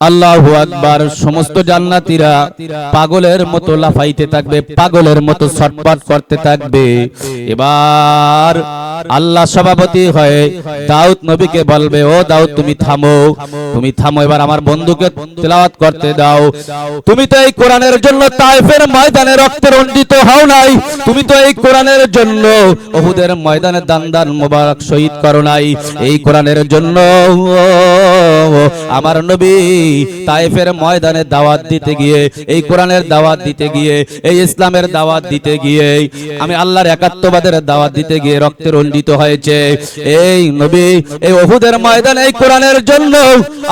আল্লাহু আকবার সমস্ত জান্নাতীরা পাগলের মতো লাফাইতে থাকবে পাগলের মতো ছটপট করতে থাকবে। এবার আল্লাহ সভাপতি হয়ে দাউদ নবীকে বলবে ও দাউদ তুমি থামো তুমি থামো। এবার আমার বন্ধুকে তেলাওয়াত করতে দাও। তুমি তো এই কোরআনের জন্য তাইফের ময়দানে রক্তে রঞ্জিত হও নাই। তুমি তো এই কোরআনের জন্য ওহুদের ময়দানে দান দান মোবারক শহীদ করো নাই। এই কোরআনের জন্য আমার নবী তাইফের ময়দানে দাওয়াত দিতে গিয়ে এই কোরআনের দাওয়াত দিতে গিয়ে এই ইসলামের দাওয়াত দিতে গিয়ে আমি আল্লাহর একাত্মবাদের দাওয়াত দিতে গিয়ে রক্তে রঞ্জিত হয়েছে। এই নবী, এই ওহুদের ময়দানে এই কোরআনের জন্য,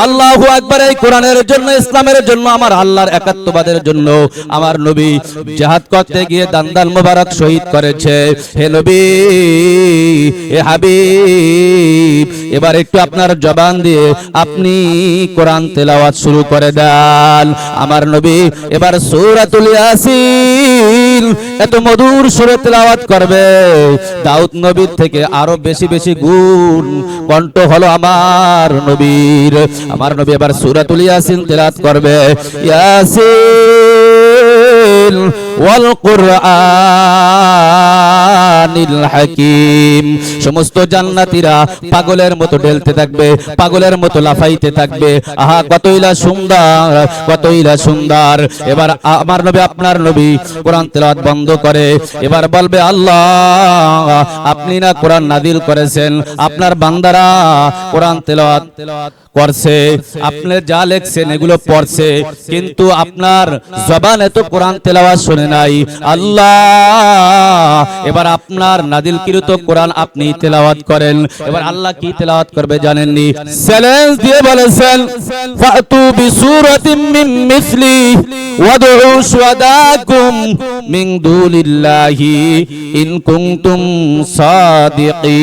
আল্লাহু আকবার এই কোরআনের জন্য, ইসলামের জন্য, আমার আল্লাহর একাত্মবাদের জন্য আমার নবী জাহাদ করতে গিয়ে দান্দাল মোবারক শহীদ করেছে। হে নবী, হে হাবিব, এবার একটু আপনার জবান দিয়ে আপনি কোরআন তেলাওয়াত শুরু করে দেন। আমার নবী, এবার সূরাতুল ইয়াসিন এত মধুর সুরে তেলাওয়াত করবে। দাউদ নবীর থেকে আরও বেশি বেশি গুণ কণ্ঠ হলো আমার নবীর। আমার নবী আবার সূরাতুল ইয়াসিন তেলাওয়াত করবে। ইয়াসিন! হাকিম সমস্ত জান্নাতীরা পাগলের মতো ঢেলতে থাকবে, পাগলের মতো লাফাইতে থাকবে। আহা, কতইলা সুন্দর কতইলা সুন্দর। এবার আমার নবী আপনার নবী কোরআন তেলাওয়াত বন্ধ করে। এবার বলবে, আল্লাহ, আপনি না কোরআন নাদিল করেছেন। আপনার বান্দারা কোরআন তেলাওয়াত করছে আপনি যা লেখছেন এগুলো পড়ছে। কিন্তু আপনার জবান এত কোরআন তেলাওয়াত শুনে নাই। আল্লাহ, এবার আপনার নাদিল কিরত কোরআন আপনি তেলাওয়াত করেন। এবার আল্লাহ কি তেলাওয়াত করবে জানেননি? চ্যালেঞ্জ দিয়ে বলেছেন, ফাতু বিসুরাতিম মিন মিসলি, ওয়াদউ শুহাদাকুম মিন দুনিল্লাহি ইন কুনতুম সাদিকিন।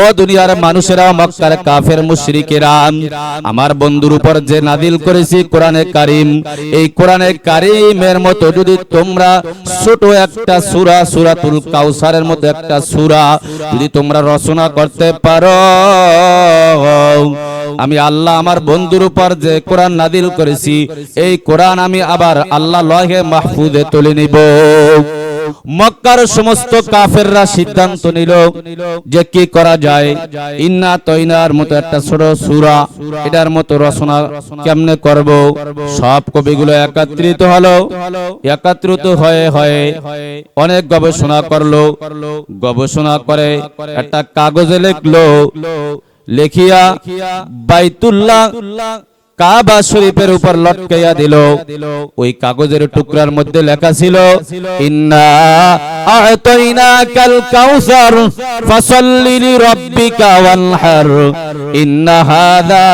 ও দুনিয়ার মানুষেরা, মক্কার কাফের মুশরিকেরা, আমার বন্ধুর উপর যে নাদিল করেছি কোরআনে কারিম, এই কোরআনে কারিমের মতো যদি তোমরা ছোট একটা সূরা, সূরাতুল কাউসারের মতো একটা সূরা যদি তোমরা রচনা করতে পারো আমি আল্লাহ আমার বন্ধুর উপর যে কোরআন নাদিল করেছি, এই কোরআন আমি আবার আল্লাহ লহে মাহফুজে তুলে নিব। মক্কার সমস্ত কাফেররা সিদ্ধান্ত নিল যে কি করা যায়। ইন্না তৈনার মতো একটা ছোট সুরা, এটার মতো রচনা কেমনে করব? সব কবিগুলো একত্রিত হলো। একত্রিত হয়ে হয়ে অনেক গবেষণা করল। গবেষণা করে একটা কাগজে লিখলো। লেখিয়া বাইতুল্লাহ কাবা শরীফের উপর লটকাইয়া দিল। ওই কাগজের টুকরার মধ্যে লেখা ছিল ইন্না আতাইনাকাল কাউসার ফাসাল্লি লিরাব্বিকা ওয়ানহার ইন্না হাযা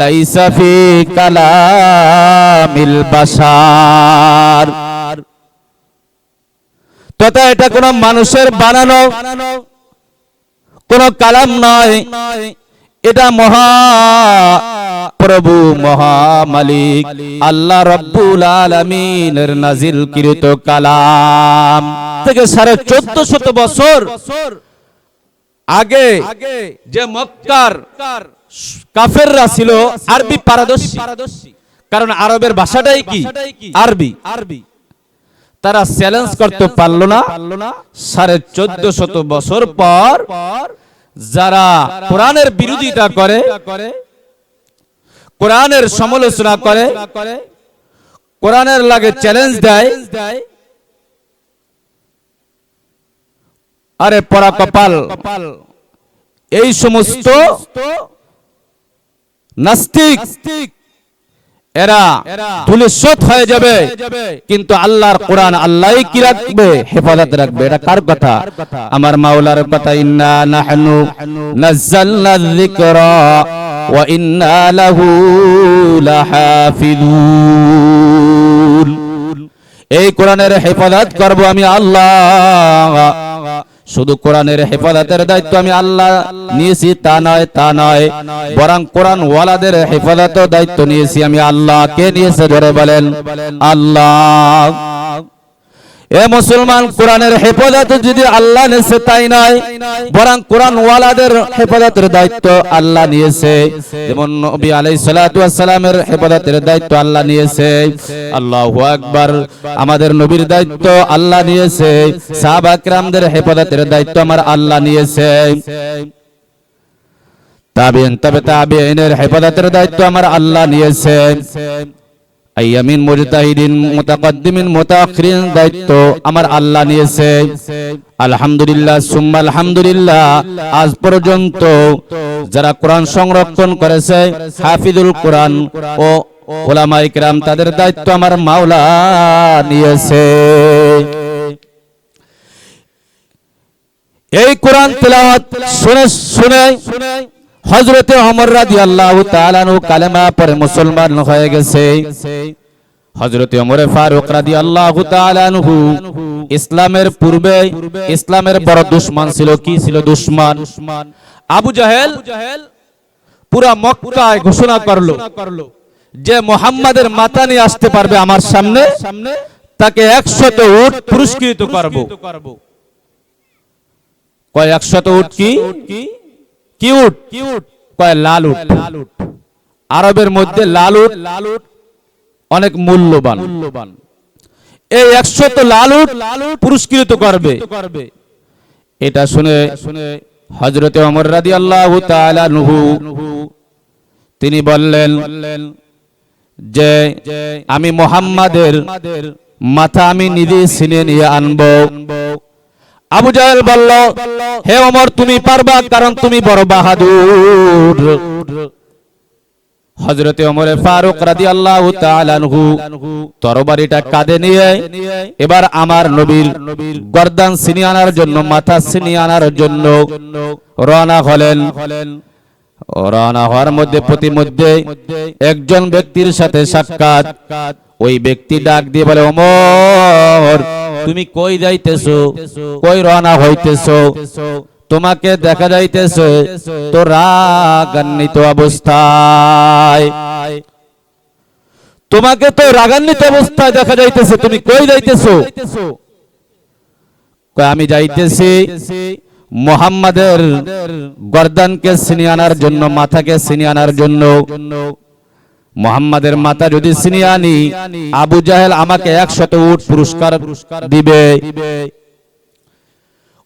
লাইসা ফি কালামিল বাশার। তথা এটা কোন মানুষের বানানো কোন কালাম নয়। এটা মহা প্রভু মহা মালিক আল্লাহ রব্বুল আলমিনের নাজিল কৃত কালাম। থেকে সাড়ে চোদ্দ শত বছর আগে যে মক্কার কাফেররা ছিল, আরবি পারদর্শী। কারণ আরবের ভাষাটাই কি? আরবি আরবি। তারা চ্যালেঞ্জ করতে পারল না। সাড়ে চোদ্দ শত বছর পর যারা কোরআনের বিরোধিতা করে কোরআনের সমালোচনা করে কোরআনের লাগে চ্যালেঞ্জ দেয়। আরে পরা কপাল। এই সমস্ত নাস্তিক এরা ধুলিস্বত হয়ে যাবে। কিন্তু আল্লাহর কোরআন আল্লাহই কি রাখবে? হেফাজত রাখবে? এটা কার কথা? আমার মাওলার কথা ইন্না নাহনু নাযালনা যিকরা ওয়া ইন্না লাহু লাহাফিজুন। এই কোরআনের হেফাজত করব আমি আল্লাহ। শুধু কোরআনের হেফাজতের দায়িত্ব আমি আল্লাহ নিয়েছি, তা নয় তা নয়। বরং কোরআন ওয়ালাদের হেফাজতের দায়িত্ব নিয়েছি আমি আল্লাহ কে নিয়েছে ধরে বলেন। আল্লাহ। এ মুসলমান কোরআনের হেফাজত যদি আল্লাহ নিয়েছে, তাই নাই। বরং কোরআন ওয়ালাদের হেফাজতের দায়িত্ব আল্লাহ নিয়েছে। যেমন নবী আলাইহিস সালাতু ওয়াস সালামের হেফাজতের দায়িত্ব আল্লাহ নিয়েছে। আল্লাহু আকবার, আমাদের নবীর দায়িত্ব আল্লাহ নিয়েছে। সাহাবা کرامদের হেফাজতের দায়িত্ব আমার আল্লাহ নিয়েছে। তাবিন তবে তাবিনের হেফাজতের দায়িত্ব আমার আল্লাহ নিয়েছে। আইয়ামিন মুজতাহিদিন, মুতাকদ্দিমিন, মুতাআখিরিন দায়িত্ব আমার আল্লাহ নিয়েছে। আলহামদুলিল্লাহ, সুম্মা আলহামদুলিল্লাহ, আজ পর্যন্ত যারা কোরআন সংরক্ষণ করেছে, হাফিজুল কোরআন ও ওলামায়ে কিরাম তাদের দায়িত্ব আমার মাওলা নিয়েছে। এই কোরআন তেলাওয়াত শুনে শুনে হযরতে ওমর রাদিয়াল্লাহু তাআলা নু কালেমা পড়ে মুসলমান হয়ে গেছে। হযরতে ওমর ফারুক রাদিয়াল্লাহু তাআলা আনহু ইসলামের পূর্বে ইসলামের বড় দুশমন ছিল। কি ছিল দুশমন? আবু জাহেল পুরা মক্কায় ঘোষণা করল যে মোহাম্মদের মাথা নিয়ে আসতে পারবে আমার সামনে, তাকে একশত উট পুরস্কৃত করব। কয় একশত উট কি? কি উট কয় লাল উট আরবের মধ্যে লাল উট অনেক মূল্যবান। মূল্যবান। এই একশত লাল উট পুরস্কৃত করবে। করবে। এটা শুনে শুনে হজরতে অমর রাদি আল্লাহ নুহু তিনি বললেন যে আমি মোহাম্মদের মাথা আমি নিজে সিনে নিয়ে আনব। আবু জাহেল বলল, হে ওমর, তুমি পারবা, কারণ তুমি বড় বাহাদুর। হজরতে ওমরে ফারুক তাআলা আনহু তরবারিটা কাঁধে নিয়ে, এবার আমার নবীর গর্দান ছিনিয়ে আনার জন্য, মাথা ছিনিয়ে আনার জন্য রওনা হলেন। রওনা হওয়ার মধ্যে, প্রতিমধ্যে একজন ব্যক্তির সাথে সাক্ষাৎ। ওই ব্যক্তি ডাক দিয়ে বলে, ওমর তুমি কই যাইতেছো? কই রওনা হইতেছো? তোমাকে দেখা যাইতেছে তো রাগান্বিত অবস্থায়। তোমাকে তো রাগান্বিত অবস্থায় দেখা যাইতেছে। তুমি কই যাইতেছো? কয় আমি যাইতেছি মোহাম্মদের গর্দানকে ছিনিয়ে আনার জন্য মাথাকে ছিনিয়ে আনার জন্য। মোহাম্মদের মাথা যদি ছিনিয়ে আনি, আবু জাহেল আমাকে একশত উট পুরস্কার দিবে।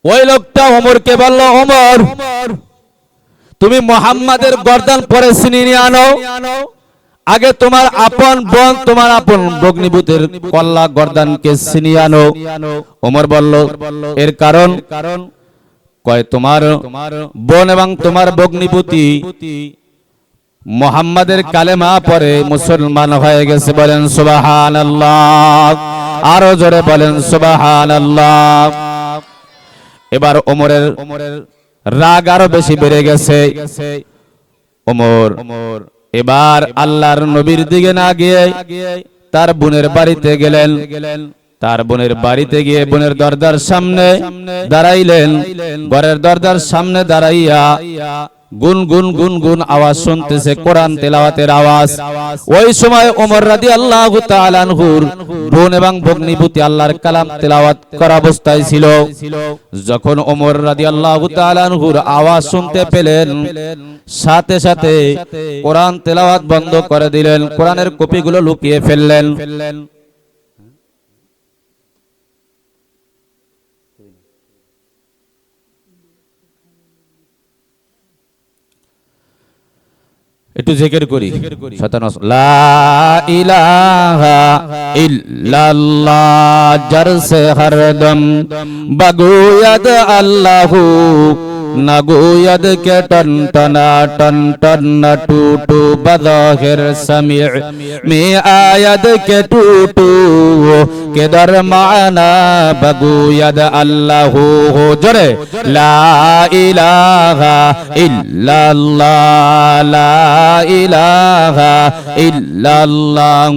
ওই লোকটা ওমরকে বলল, ওমর, তুমি মোহাম্মদের গর্দান পরে ছিনিয়ে নিয়ে আনো। আগে তোমার আপন বোন, তোমার আপন বগ্নিভূতের কল্লা গর্দানকে ছিনিয়ে আনো। ওমর বলল, এর কারণ? কারণ কয়, তোমার বোন এবং তোমার বগ্নিপতি মোহাম্মদের কালেমা পরে মুসলমান হয়ে গেছে, বলেন সুবাহান আল্লাহ আরও জোরে বলেন সুবাহান আল্লাহ এবার ওমরের ওমরের রাগ আরও বেশি বেড়ে গেছে। ওমর, এবার আল্লাহর নবীর দিকে না গিয়ে তার বোনের বাড়িতে গেলেন। তার বোনের বাড়িতে গিয়ে বোনের দরজার সামনে দাঁড়াইলেন। ঘরের দরজার সামনে দাঁড়াইয়া গুন গুন গুন গুন আওয়াজ শুনতেছে কোরআন তেলাওয়াতের আওয়াজ। ওই সময় ওমর রাদি আল্লাহ তালানহুর বোন এবং ভগ্নিভূতি আল্লাহর কালাম তেলাওয়াত করা অবস্থায় ছিল। যখন ওমর রাদি আল্লাহ তালানহুর আওয়াজ শুনতে পেলেন, সাথে সাথে কোরআন তেলাওয়াত বন্ধ করে দিলেন, কোরআনের কপিগুলো লুকিয়ে ফেললেন। একটু জিকির করি। শতানস লা ইলাহা ইল্লাল্লাহ জারসে হরদম বগুয়াদ আল্লাহু নগুয়াদ কে টন টনা টন টন টুটু বদহির সামি মে আয়াদ কে টুটু কে দর মানা বগুয়াদ আল্লাহু হো জরে। লা ইলাহা ইল্লাল্লাহ, লা ইলাহা ইল্লাল্লাহ।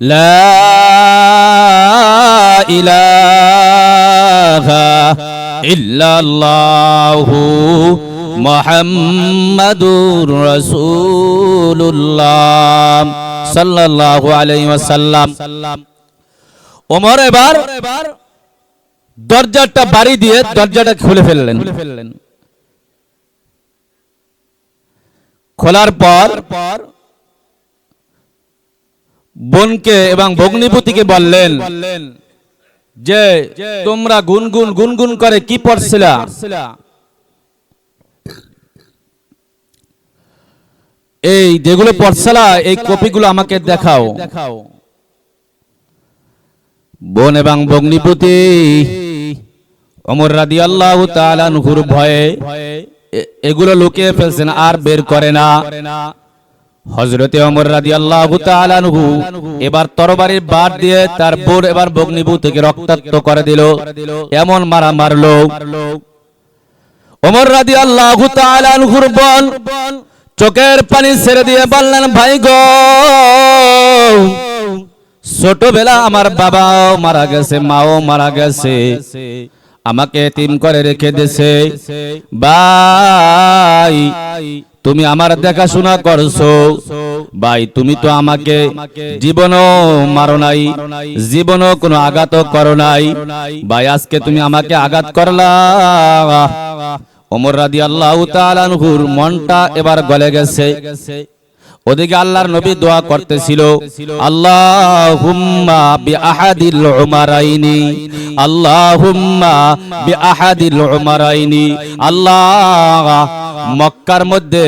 لا ইলাহা ইল্লাল্লাহু মুহাম্মাদুর রাসূলুল্লাহ সাল্লাল্লাহু আলাইহি ওয়াসাল্লাম। ওমর এবার দরজাটা বাড়ি দিয়ে দরজাটা খুলে ফেললেন। খোলার পর পর বোনকে এবং ভগ্নিপতিকে বললেন যে তোমরা গুনগুন গুনগুন করে কি পড়ছিলা? এই যেগুলো পড়ছিলা এই কপিগুলো আমাকে দেখাও। দেখাও। বোন এবং ভগ্নিপতি অমর রাদি আল্লাহ তালানহুর ভয়ে এগুলো লুকিয়ে ফেলছেন আর বের করে না। হজরতে অমর রাদি আল্লাহ তালানহু এবার তরবারির বাদ দিয়ে তার বোন এবার ভগ্নিপু থেকে রক্তাক্ত করে দিল। এমন মারা মারলো। ওমর রাদি আল্লাহ তালানহুর বোন চোখের পানি ছেড়ে দিয়ে বললেন, ভাই গো, ছোটবেলা আমার বাবাও মারা গেছে, মাও মারা গেছে, আমাকে এতিম করে রেখে দিয়েছে। ভাই তুমি আমার দেখাশোনা করছ। ভাই তুমি তো আমাকে জীবনও মারো নাই জীবনও কোনো আঘাতও করো নাই। ভাই আজকে তুমি আমাকে আঘাত করলা। ওমর রাদি আল্লাহ তালানহুর মনটা এবার গলে গেছে। ওদিকে আল্লাহর নবী দোয়া করতেছিল আল্লাহুম্মা বিআহাদিল উমারাইনি আল্লাহুম্মা বিআহাদিল উমারাইনি আল্লাহ মক্কার মধ্যে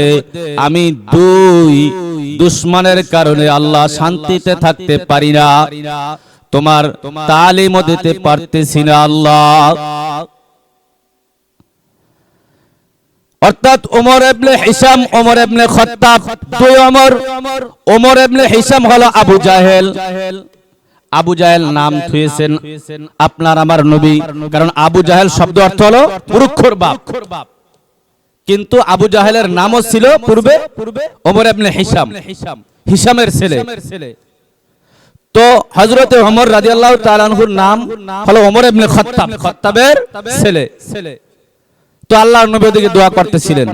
আমি দুই দুশ্মনের কারণে আল্লাহ শান্তিতে থাকতে পারি না। তোমার তালিমও দিতে পারতেছি না আল্লাহ। অর্থাৎ ওমর হিসাম ওমর খত্তাব, দুই ওমর। হিসাম হলো আবু জাহেল। আবু জাহেল নাম থুয়েছেন আপনার আমার নবী। কারণ আবু জাহেল শব্দ অর্থ হলো বাপ। কিন্তু আবু জাহেলের নামও ছিল পূর্বে পূর্বে ওমর এবনে হিসাম হিসাম হিসামের ছেলে। তো হজরতে ওমর রাদিয়াল্লাহু তাআলা আনহুর নাম হলো ওমর ইবনে খত্তাব। খত্তাবের ছেলে। ছেলে। তো আল্লাহর নবী ওদিকে দোয়া করতেছিলেন।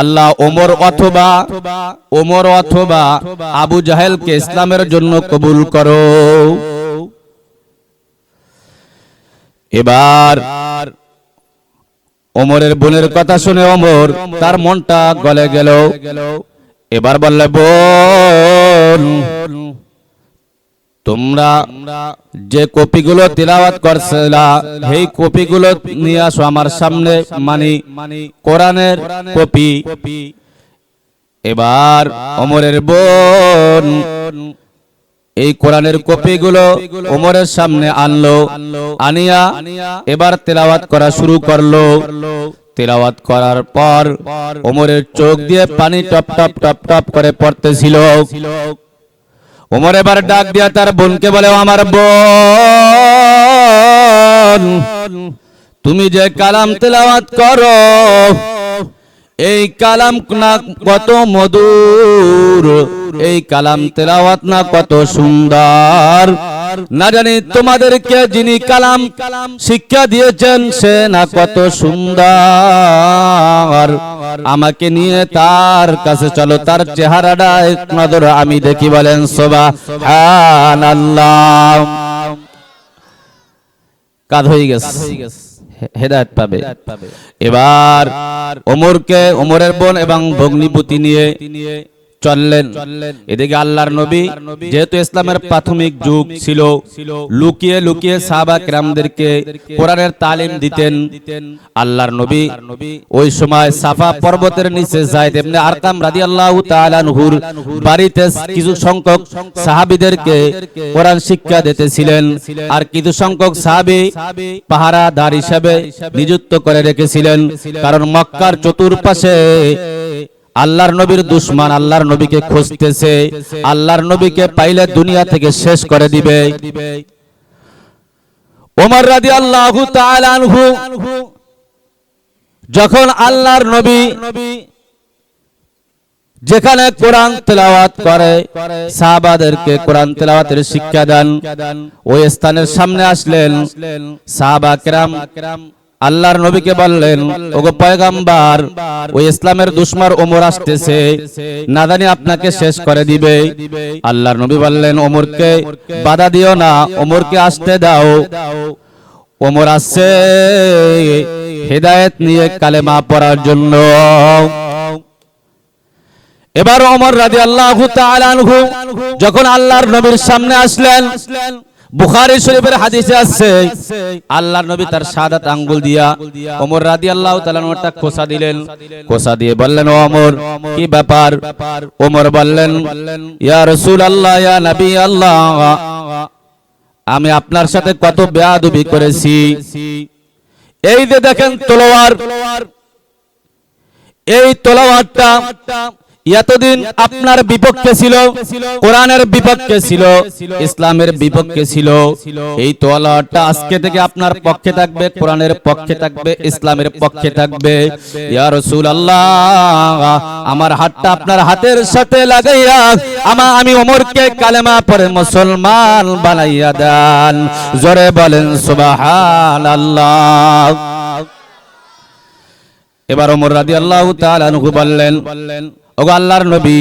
আল্লাহ ওমর অথবা ওমর অথবা আবু জাহেলকে ইসলামের জন্য কবুল করো। এবার ওমরের বোনের কথা শুনে ওমর তার মনটা গলে গেল। এবার বললে, বোন, তোমরা যে কপিগুলো তিলাওয়াত করছিলা, সেই কপিগুলো নিয়ে আসো আমার সামনে মানে কোরআনের কপি। এবার অমরের বোন এই কোরআনের কপিগুলো ওমরের সামনে আনলো আনিয়া এবার তেলাওয়াত করা শুরু করল। তেলাওয়াত করার পর ওমরের চোখ দিয়ে পানি টপ টপ টপ টপ করে পড়তেছিল। ওমর এবার ডাক দিয়া তার বোনকে বলে আমার বোন তুমি যে কালাম তেলাওয়াত করো এই কালাম না কত মধুর, এই কালাম তেলাওয়াত না কত সুন্দর। না জানি তোমাদেরকে যিনি কালাম কালাম শিক্ষা দিয়েছেন, সে না কত সুন্দর। আমাকে নিয়ে তার কাছে চলো, তার চেহারাটা এক নজর, আমি দেখি বলেন সোবা আল্লাহ কাজ হয়ে গেছে। হেদায়েত পাবে। এবার ওমরকে ওমরের বোন এবং ভগ্নিপতি নিয়ে চললেন। এদিকে আল্লাহর নবী যেহেতু ইসলামের প্রাথমিক যুগ ছিল লুকিয়ে লুকিয়ে সাহাবা কেরামদেরকে কোরআনের তালিম দিতেন। আল্লাহর নবী ওই সময় সাফা পর্বতের নিচে যায় তেমনি আরকাম রাদিয়াল্লাহু তাআলা নহুর বাড়িতে কিছু সংখ্যক সাহাবীদেরকে কোরআন শিক্ষা দিতেছিলেন। আর কিছু সংখ্যক সাহাবী পাহারাদার হিসেবে নিযুক্ত করে রেখেছিলেন। কারণ মক্কার চতুর্পাশে আল্লাহর নবীর দুশ্মন আল্লাহর নবীকে খুঁজতেছে, আল্লাহর নবীকে পাইলে দুনিয়া থেকে শেষ করে দিবে। ওমর রাদি আল্লাহ আনহু, যখন আল্লাহর নবী যেখানে কোরআন তেলাওয়াত করে, সাহাবাদেরকে কোরআন তেলাওয়াতের শিক্ষা দেন। ওই স্থানের সামনে আসলেন সাহাবা কেরাম। আল্লাহর নবীকে বললেন, ওগো পয়গাম্বার, ওই ইসলামের দুশ্মর ওমর আসতেছে। না জানি আপনাকে শেষ করে দিবে। আল্লাহর নবী বললেন, ওমরকে বাধা দিও না, ওমরকে আসতে দাও। ওমর আসছে হেদায়েত নিয়ে কালেমা পড়ার জন্য। এবার ওমর রাজি আল্লাহ যখন আল্লাহর নবীর সামনে আসলেন বুখারী শরীফের হাদিসে আছে আল্লাহর নবী তার সাদাত আঙ্গুল দিয়া ওমর রাদি আল্লাহ তালানটা খোসা দিলেন। খোসা দিয়ে বললেন ও ওমর কি ব্যাপার? ওমর বললেন ইয়া রাসূল আল্লাহ ইয়া নবী আল্লাহ আমি আপনার সাথে কত বেয়াদবি করেছি। এই যে দেখেন তলোয়ার। এই তলোয়ারটা এতদিন আপনার বিপক্ষে ছিল কোরআনের বিপক্ষে ছিল ইসলামের বিপক্ষে ছিল। এই তলোয়ারটা আজকে থেকে আপনার পক্ষে থাকবে কোরআনের পক্ষে থাকবে ইসলামের পক্ষে থাকবে। ইয়া রাসূলুল্লাহ আমার হাতটা আপনার হাতের সাথে লাগাইয়া আমা আমি ওমরকে কালেমা পড়ে মুসলমান বানাইয়া দেন। জোরে বলেন সুবহানাল্লাহ। এবার ওমর রাদিয়াল্লাহু তাআলা আনহু বললেন ওগো আল্লাহর নবী,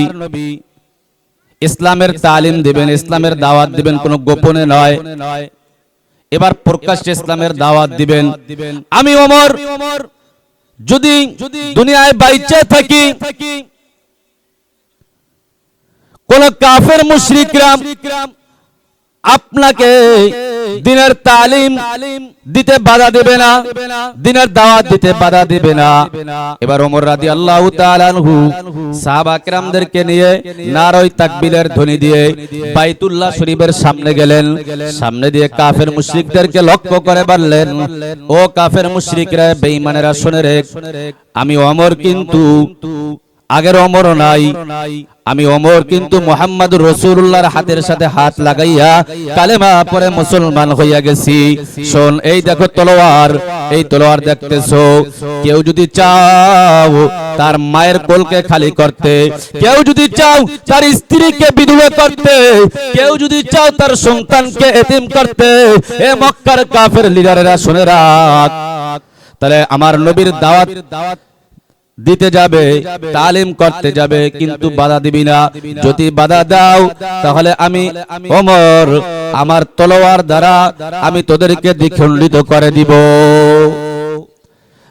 ইসলামের তালিম দিবেন, ইসলামের দাওয়াত দিবেন কোনো গোপনে নয়। এবার প্রকাশ্যে ইসলামের দাওয়াত দিবেন। আমি ওমর, যদি দুনিয়ায় বাইচে থাকি, কোন কাফের, মুশরিকরা আপনাকে দিনের তালিম দিতে বাধা দেবে না, দিনের দাওয়াত দিতে বাধা দেবে না। এবার ওমর রাদি আল্লাহ তাআলাহু সাহাবা কেরামদেরকে নিয়ে নারই তাকবীরের ধ্বনি দিয়ে বাইতুল্লাহ শরীফের সামনে গেলেন। সামনে দিয়ে কাফের মুশরিকদেরকে লক্ষ্য করে বললেন, ও কাফের মুশরিকরা, বেঈমানেরা, শুনে রে, আমি অমর কিন্তু আগের অমর নাই। আমি অমর, কিন্তু মোহাম্মদ রসুল্লাহর হাতের সাথে হাত লাগাইয়া কালেমা পরে মুসলমান হইয়া গেছি। শোন, এই দেখো তলোয়ার, এই তলোয়ার দেখতেছো। কেউ যদি চাও তার মায়ের কোলকে খালি করতে, কেউ যদি চাও তার স্ত্রীকে বিধবা করতে, কেউ যদি চাও তার সন্তানকে এতিম করতে, এ মক্কার কাফের লিডারেরা শুনে রাখ। তাহলে আমার নবীর দাওয়াত দাওয়াত দিতে যাবে তালিম করতে যাবে কিন্তু বাধা দিবি না। যদি বাধা দাও তাহলে আমি ওমর আমার তলোয়ার দ্বারা আমি তোদেরকে দ্বিখণ্ডিত করে দিব।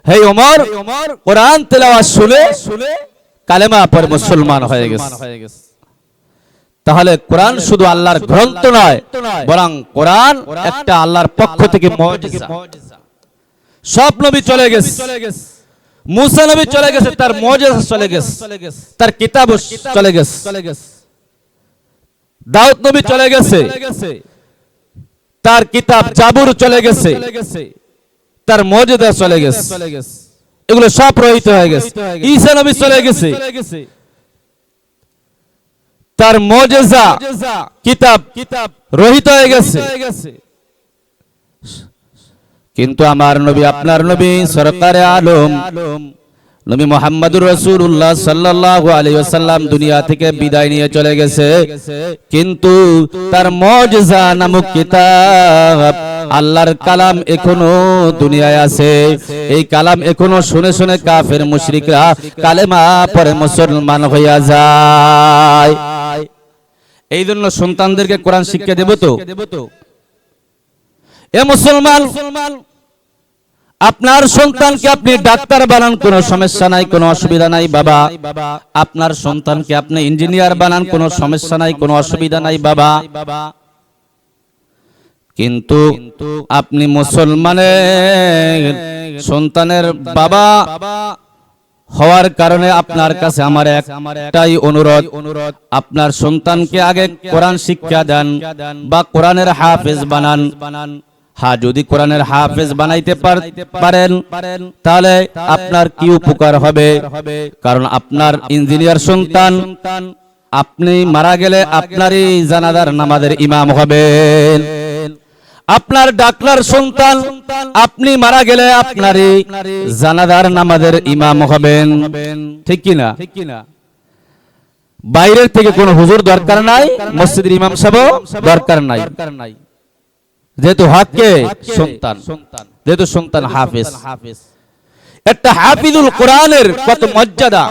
হে ওমর কোরআন তেলাওয়াত শুনে কালেমা পর মুসলমান হয়ে গেছে। তাহলে কোরআন শুধু আল্লাহর গ্রন্থ নয় বরং কোরআন একটা আল্লাহর পক্ষ থেকে সব নবী চলে গেছে। মুসা নবী চলে গেছে, তার মজেজা চলে গেছে, তার কিতাব চলে গেছে। দাউদ নবী চলে গেছে, তার কিতাব জাবুর চলে গেছে, তার মজেদা চলে গেছে। এগুলো সব রহিত হয়ে গেছে। ঈসা নবী চলে গেছে, তার মজেজা কিতাব কিতাব রহিত হয়ে গেছে। কিন্তু আমার নবী, আপনার নবী, সরকারে আলম। নবী মোহাম্মদুর রসুল্লাহ সাল্লাল্লাহু আলাইহি ওয়াসাল্লাম দুনিয়া থেকে বিদায় নিয়ে চলে গেছে। কিন্তু তার মুজিজা নামক কিতাব আল্লাহর কালাম এখনও দুনিয়ায় আছে। এই কালাম এখনও শুনে শুনে কাফের মুশরিকরা কালেমা পরে মুসলমান হইয়া যায়। এই জন্য সন্তানদেরকে কোরআন শিক্ষা দেব তো? এ মুসলমান, আপনার সন্তানকে আপনি ডাক্তার বানান, কোনো সমস্যা নাই, কোনো অসুবিধা নাই, বাবা। আপনার সন্তানকে আপনি ইঞ্জিনিয়ার বানান, কোনো সমস্যা নাই, কোনো অসুবিধা নাই, বাবা। কিন্তু আপনি মুসলমানের সন্তানের বাবা হওয়ার কারণে আপনার কাছে আমার একটাই অনুরোধ। অনুরোধ আপনার সন্তানকে আগে কোরআন শিক্ষা দেন বা কোরআনের হাফেজ বানান বানান। হ্যাঁ যদি কোরআনের হাফেজ বানাইতে পারেন, তাহলে আপনার কি উপকার হবে? কারণ আপনার ইঞ্জিনিয়ার সন্তান, আপনি মারা গেলে আপনারই জানাদার নামাজের ইমাম হবেন। আপনার ডাক্তার সন্তান, আপনি মারা গেলে আপনারই জানাদার নামাজের ইমাম হবেন। ঠিক কিনা ঠিক কিনা বাইরের থেকে কোনো হুজুর দরকার নাই? মসজিদের ইমাম সাহেব দরকার নাই। যেহেতু হককে সন্তান যেহেতু সন্তান হাফেজ। একটা হাফিজুল কোরআনের কত মর্যাদা।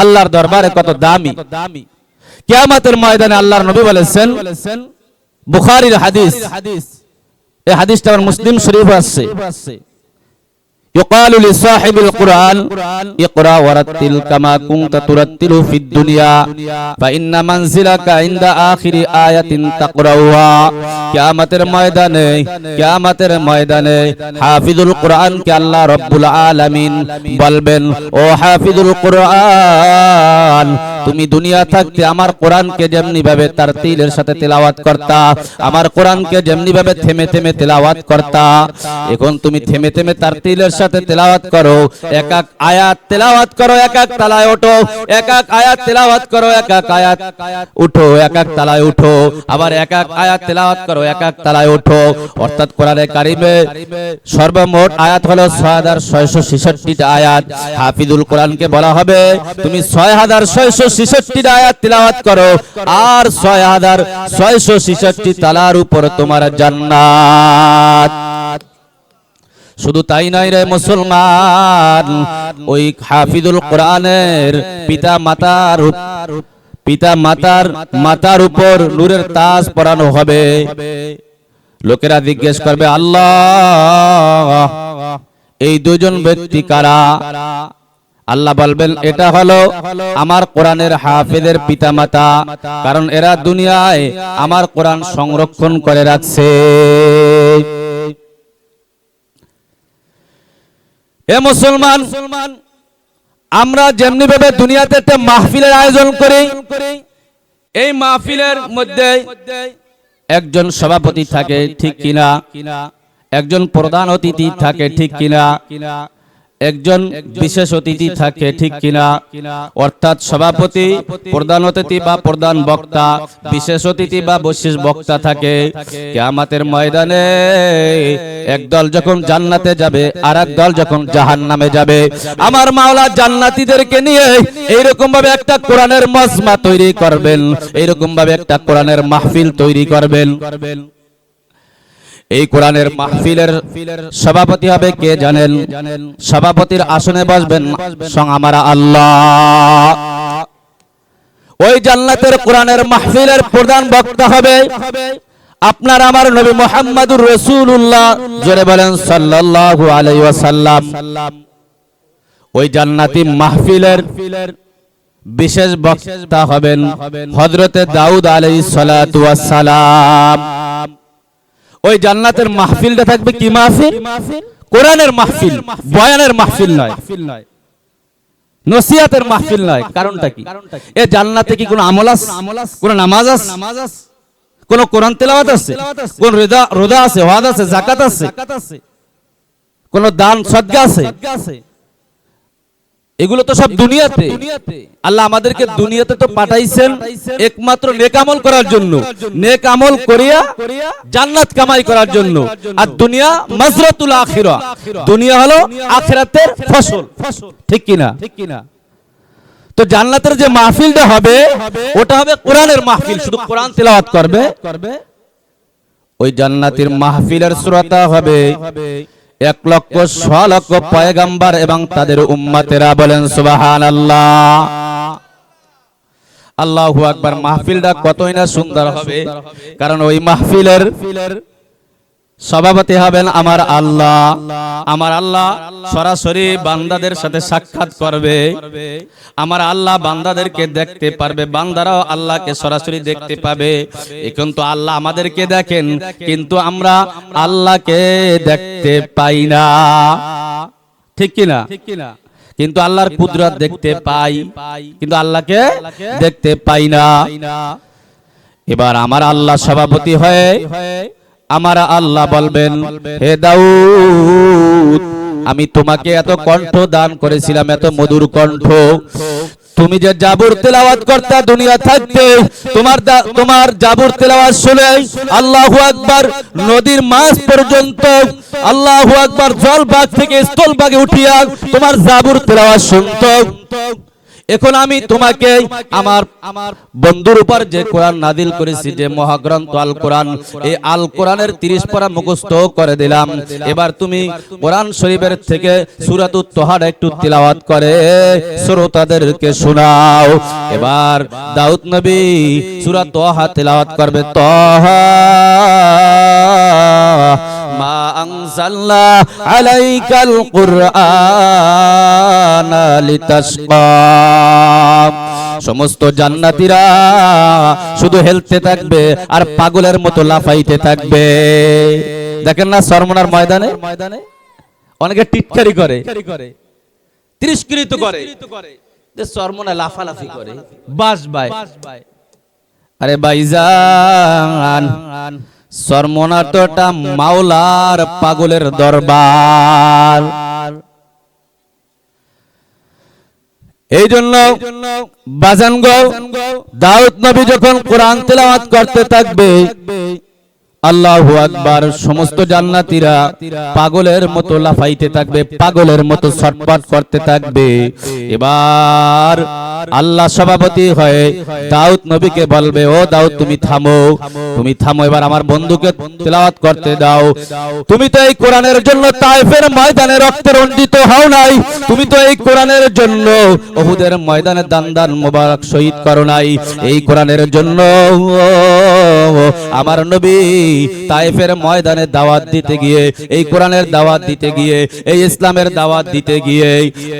আল্লাহর দরবারে কত দামি। দামি। কিয়ামতের ময়দানে আল্লাহর নবী বলেছেন বুখারীর হাদিস। হাদিস। এই হাদিসটা আমার মুসলিম শরীফ আছে يقال لصاحب القرآن اقرأ ورتل كما كنت ترتل في الدنيا فإن منزلك عند آخر آية تقرأها কিয়ামতের ময়দানে কিয়ামতের ময়দানে হাফিজুল কোরআন কে আল্লাহ রব্বুল আলামিন বলবেন ও হাফিজুল কোরআন তুমি দুনিয়া থাকতে আমার কোরআনকে যেমনি ভাবে তার তিলের সাথে তেলাওয়াত করতা, আমার কোরআনকে যেমনি ভাবে থেমে থেমে তেলাওয়াত করতা, এখন তুমি থেমে থেমে তার তিলের সাথে তেলাওয়াত করো, এক এক আয়াত তেলাওয়াত করো, এক এক তালায় ওঠো, এক এক আয়াত তেলাওয়াত করো, এক এক আয়াত উঠো, এক এক তালায় উঠো, আবার এক এক আয়াত তেলাওয়াত করো, এক এক তালায় ওঠো অর্থাৎ কোরআনে কারিমে সর্বমোট আয়াত হলো ছয় হাজার ছয়শো ছেষট্টিটা আয়াত। হাফিজুল কোরআনকে বলা হবে, তুমি ছয় হাজার ছয়শো ছেষট্টিটা আয়াত তিলাওয়াত করো, আর ছয় হাজার ছয়শো ছেষট্টি তালার উপর তোমার জান্নাত। শুধু তাই নয় রে মুসলমান, ওই হাফিজুল কোরআনের পিতা মাতার পিতা মাতার মাতার উপর নূরের তাজ পরানো হবে। লোকেরা জিজ্ঞেস করবে, আল্লাহ, এই দুজন ব্যক্তি কারা? আল্লাহ বলবেন এটা হলো আমার কোরআনের হাফেজের পিতা মাতা কারণ এরা দুনিয়ায় আমার কোরআন সংরক্ষণ করে রাখছে। এ মুসলমান আমরা যেমনি ভাবে দুনিয়াতে একটা মাহফিলের আয়োজন করি এই মাহফিলের মধ্যে একজন সভাপতি থাকে ঠিক কিনা? একজন প্রধান অতিথি থাকে ঠিক কিনা? একজন বিশেষ অতিথি থাকে ঠিক কিনা? অর্থাৎ সভাপতি প্রধান অতিথি বা প্রধান বক্তা বিশেষ অতিথি বা বিশেষ বক্তা থাকে। কিয়ামতের ময়দানে এক দল যখন জান্নাতে যাবে আর দল যখন জাহান নামে যাবে আমার মাওলা জান্নাতীদেরকে নিয়ে এইরকম ভাবে একটা কোরআনের মজমা তৈরি করবেন এইরকম ভাবে একটা কোরআনের মাহফিল তৈরি করবেন। এই কোরআনের মাহফিলের সভাপতি হবে কে জানেন? সভাপতির আসনে বসবেন সং আমার আল্লাহ। ওই জান্নাতের কোরআনের মাহফিলের প্রধান বক্তা হবে আপনার আমার নবী মোহাম্মদুর রসুল্লাহ জোরে বলেন সাল্লাল্লাহু আলাইহি ওয়াসাল্লাম। ওই জান্নাতি মাহফিলের বিশেষ বক্তা হবেন হযরতে দাউদ আলাইহিস সালাতু ওয়াস সালাম। ওই জান্নাতের মাহফিলটা থাকবে কি মাহফিল? কোরআনের মাহফিল, বয়ানের মাহফিল নয়। নসিয়াতের মাহফিল নয়, কারণটা কি? এ জান্নাতে কি কোনো আমল আছে? কোন নামাজ আছে? কোন কোরআন তেলাওয়াত আছে? কোন রোজা আছে, ওয়াজ আছে, যাকাত আছে? কোন দান সদকা আছে? এগুলো তো সব দুনিয়াতে। আল্লাহ আমাদেরকে দুনিয়াতে তো পাঠাইছেন একমাত্র নেক আমল করার জন্য। নেক আমল করিয়া জান্নাত কামাই করার জন্য। আর দুনিয়া মাজরাতুল আখিরা। দুনিয়া হলো আখিরাতের ফসল। ঠিক কিনা? ঠিক কিনা? তো জান্নাতের যে মাহফিলটা হবে ওটা হবে কোরআনের মাহফিল। শুধু কোরআন তেলাওয়াত করবে। ওই জান্নাতের মাহফিলের শ্রোতা হবে। এক লক্ষ ছ লক্ষ পয়গাম্বার এবং তাদের উম্মাতেরা বলেন সুবাহান আল্লাহ আল্লাহু আকবার মাহফিলটা কতই না সুন্দর হবে? কারণ ওই মাহফিলের সভাপতি হবেন আমার আল্লাহ। আমার আল্লাহ সরাসরি বান্দাদের সাথে সাক্ষাৎ করবে। আমার আল্লাহ বান্দাদেরকে দেখতে পারবে, বান্দারাও আল্লাহকে সরাসরি দেখতে পাবে। এখন তো আল্লাহ আমাদেরকে দেখেন, কিন্তু আমরা আল্লাহকে দেখতে পাই না। ঠিক কিনা ঠিক কিনা কিন্তু আল্লাহর কুদরত দেখতে পাই, কিন্তু আল্লাহকে দেখতে পাই না। এবার আমার আল্লাহ সভাপতি হয়ে আমার আল্লাহ বলবেন, হে দাউদ, আমি তোমাকে এত কণ্ঠ দান করেছিলাম, এত মধুর কণ্ঠ। তুমি যে জাবুর তেলাওয়াত করতা, দুনিয়া থাকতে তোমার তোমার জাবুর তেলাওয়াত শুনে আল্লাহু আকবার নদীর মাছ পর্যন্ত, আল্লাহু আকবার জল বাগ থেকে স্থল বাগে উঠিয়া তোমার জাবুর তেলাওয়াত শুনতো। এখন আমি তোমাকে আমার আমার বন্ধুর উপর যে কোরআন নাদিল করেছি যে মহাগ্রন্থ আল কোরআন এই আল কোরআনের তিরিশ পারা মুখস্থ করে দিলাম। এবার তুমি কোরআন শরীফের থেকে সুরাত তোহার একটু তিলাওয়াত করে শ্রোতাদেরকে শোনাও। এবার দাউদ নবী সুরাত তোহা তিলাওয়াত করবে। তোহা। সমস্ত জান্নাতীরা শুধু হেলতে থাকবে আর পাগলের মতো লাফাইতে থাকবে। দেখেন না সরমনার ময়দানে? ময়দানে অনেকে টিটকারি করে। তিরস্কৃত করে। যে সরমনা লাফালাফি করে। বাস বাই আরে ভাইজান। একটা মাওলার পাগলের দরবার। এই জন্য দাউদ নবী যখন কোরআন তেলাওয়াত করতে থাকবে, আল্লাহু আকবার সমস্ত জান্নাতীরা পাগলের মতো লাফাইতে থাকবে, পাগলের মতো ছটপট করতে থাকবে। এবার আল্লাহ সভাপতি হয়ে দাউদ নবীকে বলবে ও দাউদ তুমি থামো তুমি থামো। এবার আমার বন্ধুকে তেলাওয়াত করতে দাও। তুমি তো এই কোরআনের জন্য তাইফের ময়দানে রক্তে রঞ্জিত হও নাই। তুমি তো এই কোরআনের জন্য ওহুদের ময়দানে দান দান মোবারক শহীদ করো নাই। এই কোরআনের জন্য আমার নবী তাইফের ময়দানে দাওয়াত দিতে গিয়ে এই কোরআনের দাওয়াত দিতে গিয়ে এই ইসলামের দাওয়াত দিতে গিয়ে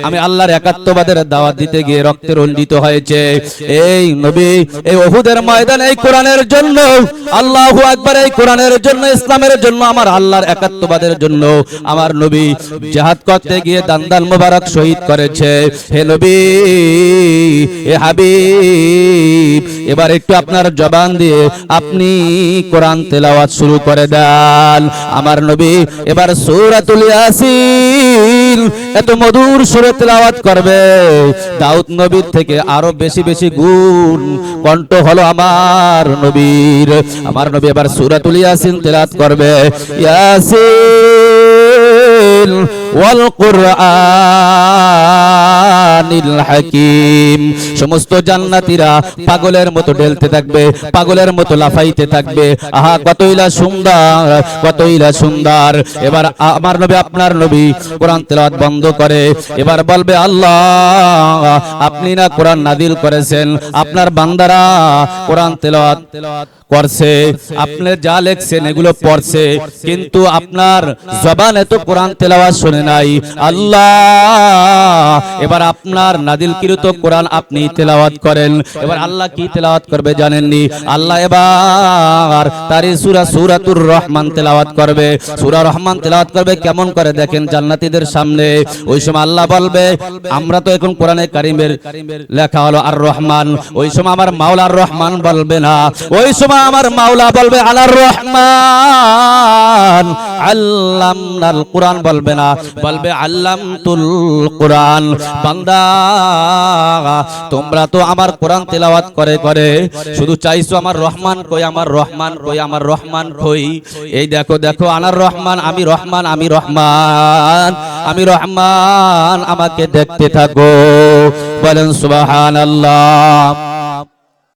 আমি আল্লাহর একাত্মবাদের দাওয়াত দিতে গিয়ে রক্তে রঞ্জিত হয়েছে। এই নবী, এই ওহুদের ময়দানে, এই কোরআনের জন্য, আল্লাহু আকবার, এই কোরআনের জন্য, ইসলামের জন্য, আমার আল্লাহর একাত্মবাদের জন্য, আমার নবী জিহাদ করতে গিয়ে দান্দাল মোবারক শহীদ করেছে। হে নবী এ হাবিব, এবার একটু আপনার জবান দিয়ে আপনি কোরআন তেলাওয়াত শুরু করে দেন। আমার নবী, এবার সূরাতুল ইয়াসিন এত মধুর সুরে তেলাওয়াত করবে। দাউদ নবীর থেকে আরও বেশি বেশি গুণ কণ্ঠ হলো আমার নবীর। আমার নবী এবার সূরাতুল ইয়াসিন তেলাওয়াত করবে। ইয়াসিন ওয়াল হাকিম। সমস্ত পাগলের মতো ঢেলতে থাকবে, পাগলের মতো লাফাইতে থাকবে। আহা, কতইলা সুন্দর কতইলা সুন্দর। এবার আমার নবী, আপনার নবী কোরআন তেলাওয়াত বন্ধ করে। এবার বলবে, আল্লাহ, আপনি না কোরআন নাদিল করেছেন। আপনার বান্দারা কোরআন তেলাওয়াত করছে আপনি যা লেখছেন এগুলো পড়ছে কিন্তু আপনার জবান এত কোরআন তেলাওয়াত শুনে নাই। আল্লাহ! এবার আপনার নাদিল কিরত কোরআন আপনি তেলাওয়াত করেন। এবার আল্লাহ কি তেলাওয়াত করবে জানেননি? আল্লাহ এবার তারি সূরা সূরাতুর রহমান তেলাওয়াত করবে। সূরা রহমান তেলাওয়াত করবে কেমন করে দেখেন জান্নাতীদের সামনে? ওই সময় আল্লাহ বলবে আমরা তো এখন কোরআনে কারিমের লেখা হলো আর রহমান। ওই সময় আমার মাওলার রহমান বলবে না। ওই সময় আমার মাওলা বলবে, আলার রহমান। আল্লামনাল কোরআন বলবে না, বলবে, আল্লামতুল কোরআন। বান্দা, তোমরা তো আমার কোরআন তেলাওয়াত করে করে। শুধু চাইছো আমার রহমান কই, আমার রহমান কই, আমার রহমান কই? এই দেখো দেখো আনার রহমান, আমি রহমান আমি রহমান আমি রহমান। আমাকে দেখতে থাকো, বলেন, সুবহানাল্লাহ।